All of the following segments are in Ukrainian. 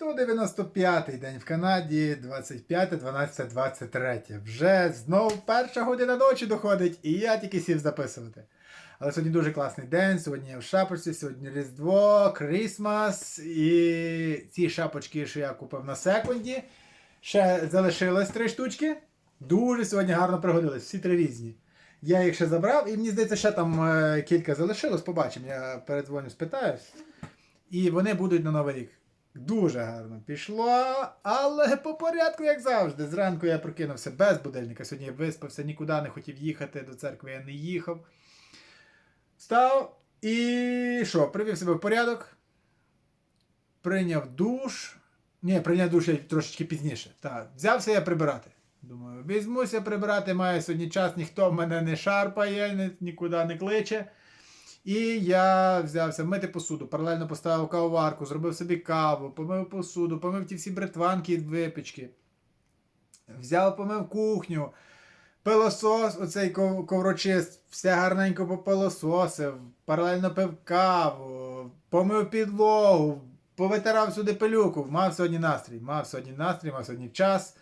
195-й день в Канаді, 25, 12, 23. Вже знову перша година ночі доходить, і я тільки сів записувати. Але сьогодні дуже класний день. Сьогодні я в шапочці, сьогодні Різдво, Крісмас. І ці шапочки, що я купив на секунді. Ще залишилось три штучки. Дуже сьогодні гарно пригодились, всі три різні. Я їх ще забрав, і мені здається, ще там е, кілька залишилось. Побачимо. Я передзвоню, спитаюсь. І вони будуть на Новий рік. Дуже гарно пішло, але по порядку, як завжди. Зранку я прокинувся без будильника. Сьогодні я виспався, нікуди не хотів їхати, до церкви я не їхав. Встав і що? Привів себе в порядок. Прийняв душ. Ні, прийняв душ я трошечки пізніше. Так, взявся я прибирати. Думаю, візьмуся прибирати, маю сьогодні час, ніхто мене не шарпає, нікуди не кличе. І я взявся мити посуду, паралельно поставив кавоварку, зробив собі каву, помив посуду, помив ті всі бритванки від випічки. Взяв, помив кухню, пилосос, оцей коврочист, все гарненько попилососив, паралельно пив каву, помив підлогу, повитирав сюди пилюку. Мав сьогодні настрій, мав сьогодні настрій, мав сьогодні час.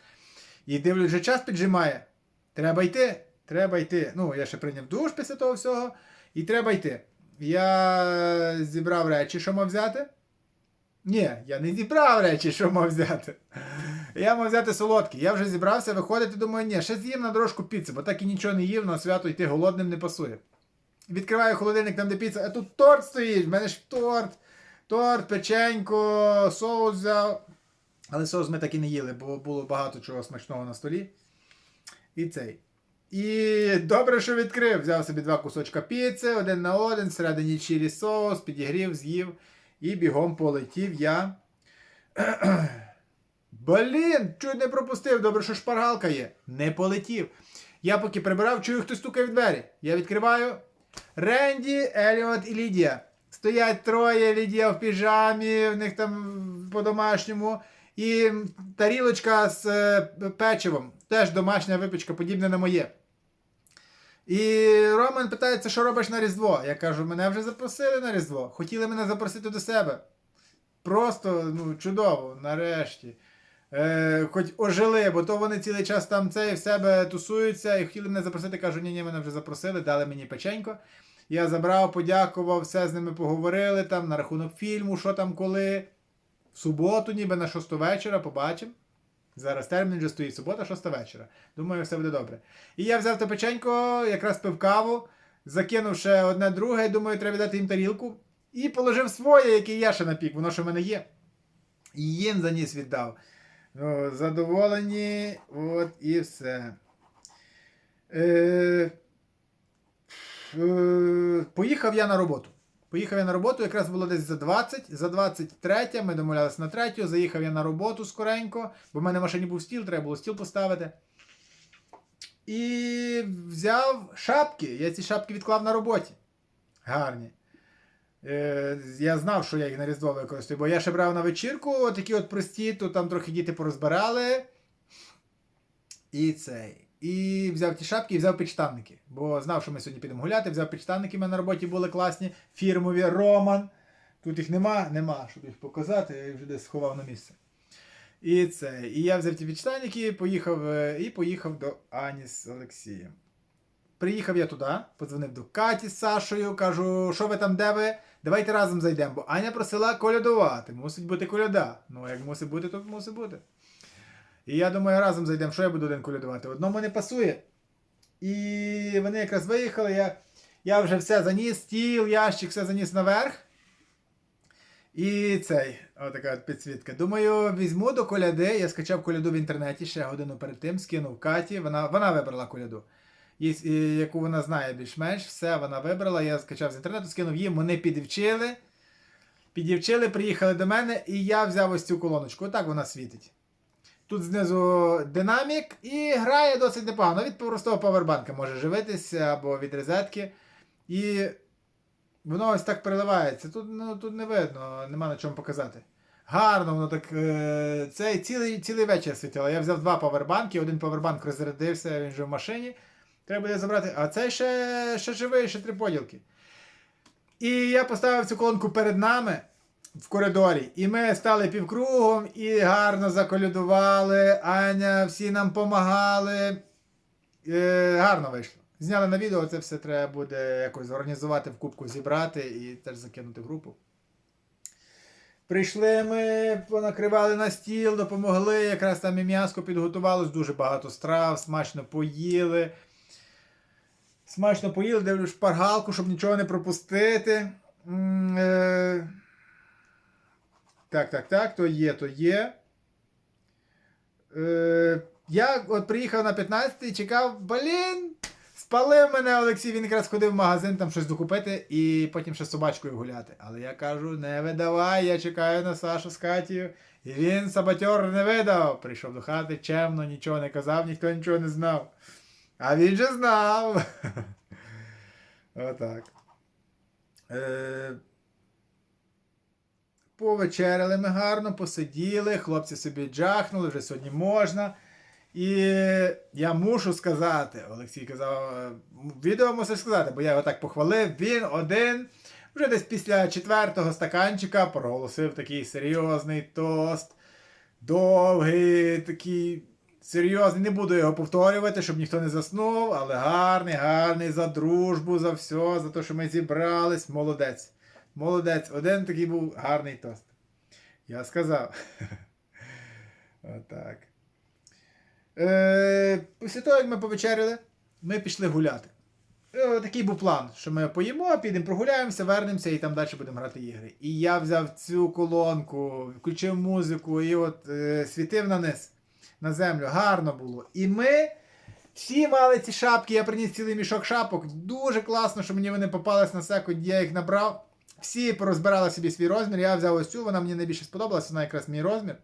І дивлюсь, вже час піджимає. Треба йти. Треба йти. Ну, я ще прийняв душ після того всього. І треба йти. Я зібрав речі, що мав взяти. Ні, я не зібрав речі, що мав взяти. Я мав взяти солодкі. Я вже зібрався виходити, думаю, ні, ще з'їм на дорожку піци, бо так і нічого не їв, на свято йти голодним не пасує. Відкриваю холодильник, там де піца, а тут торт стоїть, в мене ж торт, торт, печенько, соус взяв. Але соус ми так і не їли, бо було багато чого смачного на столі. І цей. І добре, що відкрив. Взяв собі два кусочка піци, один на один, всередині чилі соус, підігрів, з'їв і бігом полетів я. Блін, чуть не пропустив, добре, що шпаргалка є. Не полетів. Я поки прибирав, чую, хтось стукає в двері. Я відкриваю. Ренді, Еліот і Лідія. Стоять троє, Лідія в піжамі, в них там по-домашньому. І тарілочка з е, печивом. Теж домашня випічка, подібне на моє. І Роман питається, що робиш на Різдво. Я кажу, мене вже запросили на Різдво. Хотіли мене запросити до себе. Просто ну, чудово, нарешті. Е, хоч ожили, бо то вони цілий час там це в себе тусуються і хотіли мене запросити. Кажу, ні, ні, мене вже запросили, дали мені печенько. Я забрав, подякував, все з ними поговорили там на рахунок фільму, що там коли. В суботу, ніби на 6 вечора, побачимо. Зараз термін вже стоїть субота, 6 вечора. Думаю, все буде добре. І я взяв те печенько, якраз пив каву, закинув ще одне друге, думаю, треба дати їм тарілку. І положив своє, яке я ще напік, воно що в мене є. І їм заніс віддав. Ну, задоволені, от і все. Е, е, поїхав я на роботу. Поїхав я на роботу, якраз було десь за 20, за 23 ми домовлялися на третю, заїхав я на роботу скоренько, бо в мене в машині був стіл, треба було стіл поставити. І взяв шапки. Я ці шапки відклав на роботі. Гарні. Е, я знав, що я їх на Різдво використаю, бо я ще брав на вечірку, такі от прості, то там трохи діти порозбирали. І цей. І взяв ті шапки і взяв підштанники. Бо знав, що ми сьогодні підемо гуляти, взяв підштанники, в мене на роботі були класні, фірмові Роман. Тут їх нема, нема, щоб їх показати, я їх вже десь сховав на місце. І це. І я взяв ті підштанники, поїхав, е, і поїхав до Ані з Олексієм. Приїхав я туди, подзвонив до Каті з Сашою, кажу, що ви там, де ви? Давайте разом зайдемо. Бо Аня просила колядувати. Мусить бути коляда. Ну, як мусить бути, то мусить бути. І я думаю, разом зайдемо, що я буду один колядувати. Одному не пасує. І вони якраз виїхали, я, я вже все заніс, стіл, ящик, все заніс наверх. І цей, отака от підсвітка. Думаю, візьму до коляди. Я скачав коляду в інтернеті ще годину перед тим, скинув Каті. Вона, вона вибрала коляду. І, яку вона знає більш-менш, все вона вибрала. Я скачав з інтернету, скинув їм, вони підівчили. Підівчили, приїхали до мене, і я взяв ось цю колоночку. Отак вона світить. Тут знизу динамік і грає досить непогано. Від простого павербанка може живитися або від розетки. І воно ось так переливається. Тут, ну, тут не видно, нема на чому показати. Гарно, воно так. Е, цей цілий, цілий вечір світило. Я взяв два павербанки, один павербанк розрядився, він вже в машині. Треба буде забрати. А цей ще, ще живий, ще три поділки. І я поставив цю колонку перед нами. В коридорі. І ми стали півкругом і гарно заколядували. Аня, всі нам помагали. Е, гарно вийшло. Зняли на відео, це все треба буде якось зорганізувати в кубку, зібрати і теж закинути групу. Прийшли ми, понакривали на стіл, допомогли. Якраз там і м'яско підготувалось, дуже багато страв, смачно поїли. Смачно поїли, дивлю шпаргалку, щоб нічого не пропустити. Так, так, так, то є, то є. Е, я от приїхав на 15 і чекав, блін, спалив мене Олексій, він якраз ходив в магазин там щось докупити і потім ще з собачкою гуляти. Але я кажу, не видавай, я чекаю на Сашу з Катією. І він саботер не видав. Прийшов до хати чемно, нічого не казав, ніхто нічого не знав. А він же знав. Отак. Е, Повечеряли ми гарно, посиділи, хлопці собі джахнули, вже сьогодні можна. І я мушу сказати, Олексій казав, е, відео мусиш сказати, бо я його так похвалив. Він один, вже десь після четвертого стаканчика проголосив такий серйозний тост. Довгий, такий серйозний. Не буду його повторювати, щоб ніхто не заснув, але гарний, гарний за дружбу, за все, за те, що ми зібрались. Молодець. Молодець. Один такий був гарний тост. Я сказав. Отак. Е, після того, як ми повечеряли, ми пішли гуляти. Е, такий був план, що ми поїмо, підемо прогуляємося, вернемося і там далі будемо грати ігри. І я взяв цю колонку, включив музику і от е, світив на низ, на землю. Гарно було. І ми всі мали ці шапки, я приніс цілий мішок шапок. Дуже класно, що мені вони попались на секунд, я їх набрав. Всі порозбирали собі свій розмір. Я взяв ось цю, вона мені найбільше сподобалася, вона якраз мій розмір.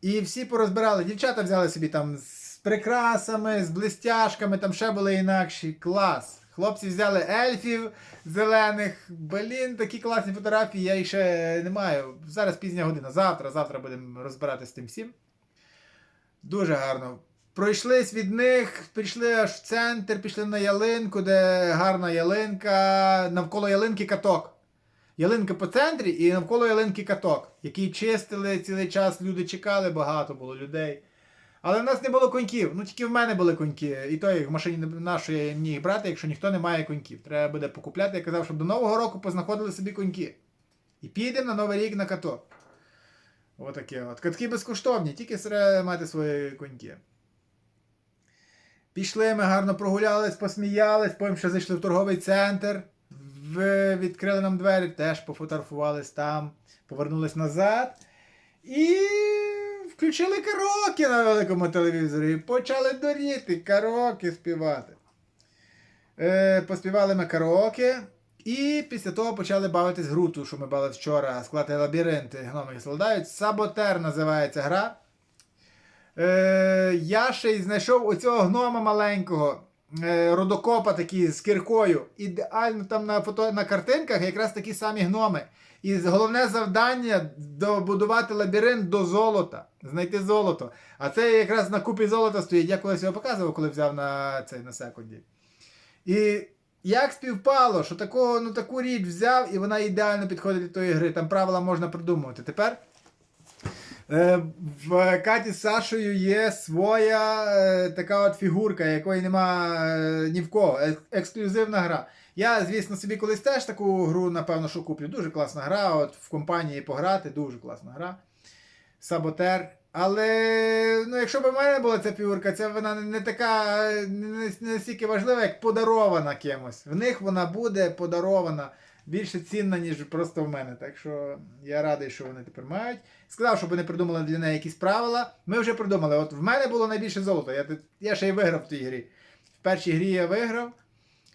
І всі порозбирали. Дівчата взяли собі там з прикрасами, з блистяшками, там ще були інакші. Клас. Хлопці взяли ельфів зелених. Блін, такі класні фотографії, я їх ще не маю. Зараз пізня година. Завтра, завтра будемо розбиратися з тим всім. Дуже гарно. Пройшлись від них, пішли аж в центр, пішли на ялинку, де гарна ялинка, навколо ялинки каток. Ялинка по центрі і навколо ялинки каток, який чистили цілий час, люди чекали, багато було людей. Але в нас не було коньків. Ну тільки в мене були коньки. І то як в машині нашої мені їх брати, якщо ніхто не має коньків. Треба буде покупляти. Я казав, щоб до Нового року познаходили собі коньки. І підемо на Новий рік на каток. Отаке от. Катки безкоштовні, тільки треба мати свої коньки. Пішли, ми гарно прогулялись, посміялись, потім ще зайшли в торговий центр, відкрили нам двері, теж пофотографувались там, повернулись назад. І включили караоке на великому телевізорі. І почали доріти, караоке співати. Е, поспівали ми караоке. І після того почали бавитись гру, ту, що ми бавили вчора, склати лабіринти, гноми складають. Саботер називається гра. Е, я ще й знайшов оцього гнома маленького, е, родокопа такий з кіркою. Ідеально там на фото, на картинках якраз такі самі гноми. І головне завдання добудувати лабіринт до золота, знайти золото. А це якраз на купі золота стоїть. Я колись його показував, коли взяв на цей на секунді. І як співпало, що такого, ну, таку річ взяв, і вона ідеально підходить до тої гри. Там правила можна придумувати. Тепер в Каті з Сашою є своя е, така от фігурка, якої нема е, ні в кого. Ексклюзивна гра. Я, звісно, собі колись теж таку гру, напевно, що куплю. Дуже класна гра. От в компанії пограти, дуже класна гра. Саботер. Але ну, якщо б в мене була ця фігурка, це вона не, така, не настільки важлива, як подарована кимось. В них вона буде подарована більше цінна, ніж просто в мене. Так що я радий, що вони тепер мають. Сказав, щоб вони придумали для неї якісь правила. Ми вже придумали. От в мене було найбільше золота. Я, я ще й виграв в тій грі. В першій грі я виграв,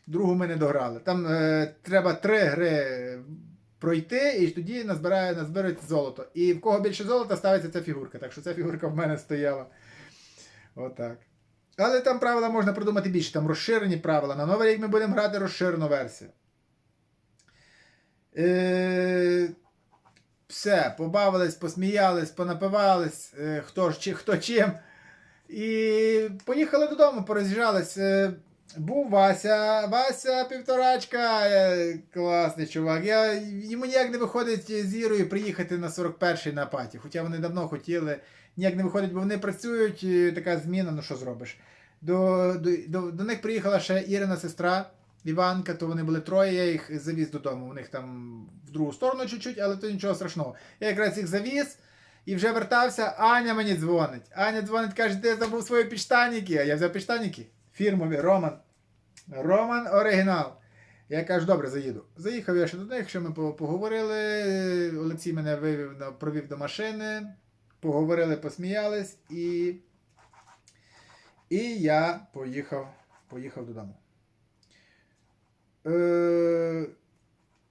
другу ми не дограли. Там е, треба три гри пройти, і тоді назбирає, назбирається золото. І в кого більше золота ставиться ця фігурка. Так що ця фігурка в мене стояла. Отак. Але там правила можна придумати більше, там розширені правила. На новий рік ми будемо грати розширену версію. Е, все, побавились, посміялись, понапивались, е, хто чи хто чим. І поїхали додому, пороз'їжджались. Е, був Вася, Вася півторачка, е, класний чувак. Я, йому ніяк не виходить з Ірою приїхати на 41-й на паті. Хоча вони давно хотіли. Ніяк не виходить, бо вони працюють, така зміна, ну що зробиш. До, до, до, до них приїхала ще Ірина сестра Іванка, то вони були троє, я їх завіз додому. У них там в другу сторону чуть-чуть, але то нічого страшного. Я якраз їх завіз. І вже вертався, Аня мені дзвонить. Аня дзвонить, каже, ти забув свої підштаніки. А я взяв підштаніки. Фірмові, Роман. Роман оригінал. Я кажу, добре, заїду. Заїхав я ще до них, що ми поговорили. Олексій мене вивів провів до машини. Поговорили, посміялись і. І я поїхав, поїхав додому. Е,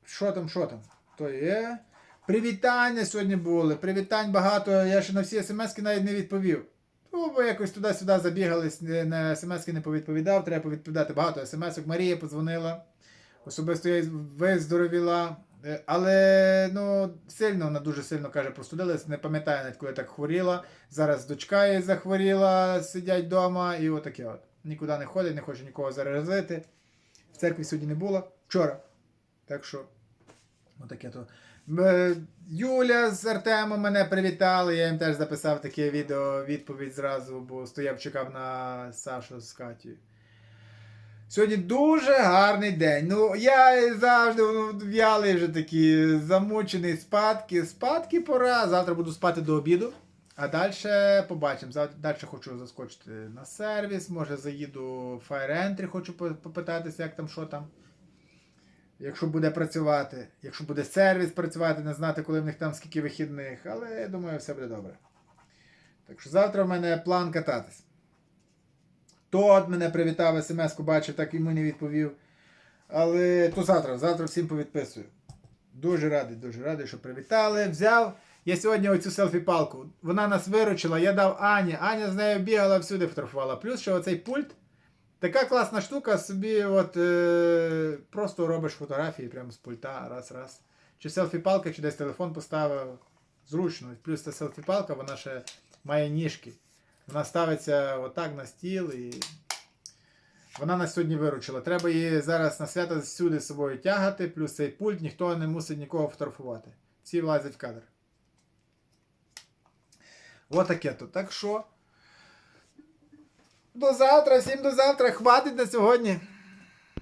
що там, що там? То є. Привітання сьогодні були. Привітань багато. Я ще на всі смски навіть не відповів. Ну, бо якось туди-сюди забігались, на смски не повідповідав, треба повідповідати багато смс-ок. Марія подзвонила. Особисто я виздоровіла. Е, Але ну, сильно, вона дуже сильно каже, простудилась. Не пам'ятаю навіть, коли так хворіла. Зараз дочка її захворіла, сидять вдома і отаке от. Нікуди не ходить, не хоче нікого заразити. Церкві сьогодні не було. Вчора. Так що, отаке то. Е, Юля з Артемом мене привітали. Я їм теж записав таке відео відповідь зразу, бо стояв, чекав на Сашу з Катєю. Сьогодні дуже гарний день. Ну, я завжди ну, в'ялий вже такий замучений спадки. Спадки пора. Завтра буду спати до обіду. А далі побачимо. Далі хочу заскочити на сервіс. Може заїду в Fire Entry, хочу попитатися, як там, що там. Якщо буде працювати, якщо буде сервіс працювати, не знати, коли в них там скільки вихідних, але я думаю, все буде добре. Так що завтра в мене план кататись. Тот мене привітав, смс-ку бачив, так йому не відповів. Але то завтра, завтра всім повідписую. Дуже радий, дуже радий, що привітали. Взяв. Я сьогодні оцю селфі-палку. Вона нас виручила, я дав Ані. Аня з нею бігала всюди фотографувала. Плюс, що оцей пульт. Така класна штука, собі от е, просто робиш фотографії прямо з пульта, раз, раз. Чи селфі-палка, чи десь телефон поставив. Зручно. Плюс ця селфі-палка, вона ще має ніжки. Вона ставиться отак на стіл і. Вона нас сьогодні виручила. Треба її зараз на свято всюди з собою тягати, плюс цей пульт ніхто не мусить нікого фотографувати. Всі влазять в кадр. Отаке то. Так що. До завтра, всім до завтра. Хватить на сьогодні.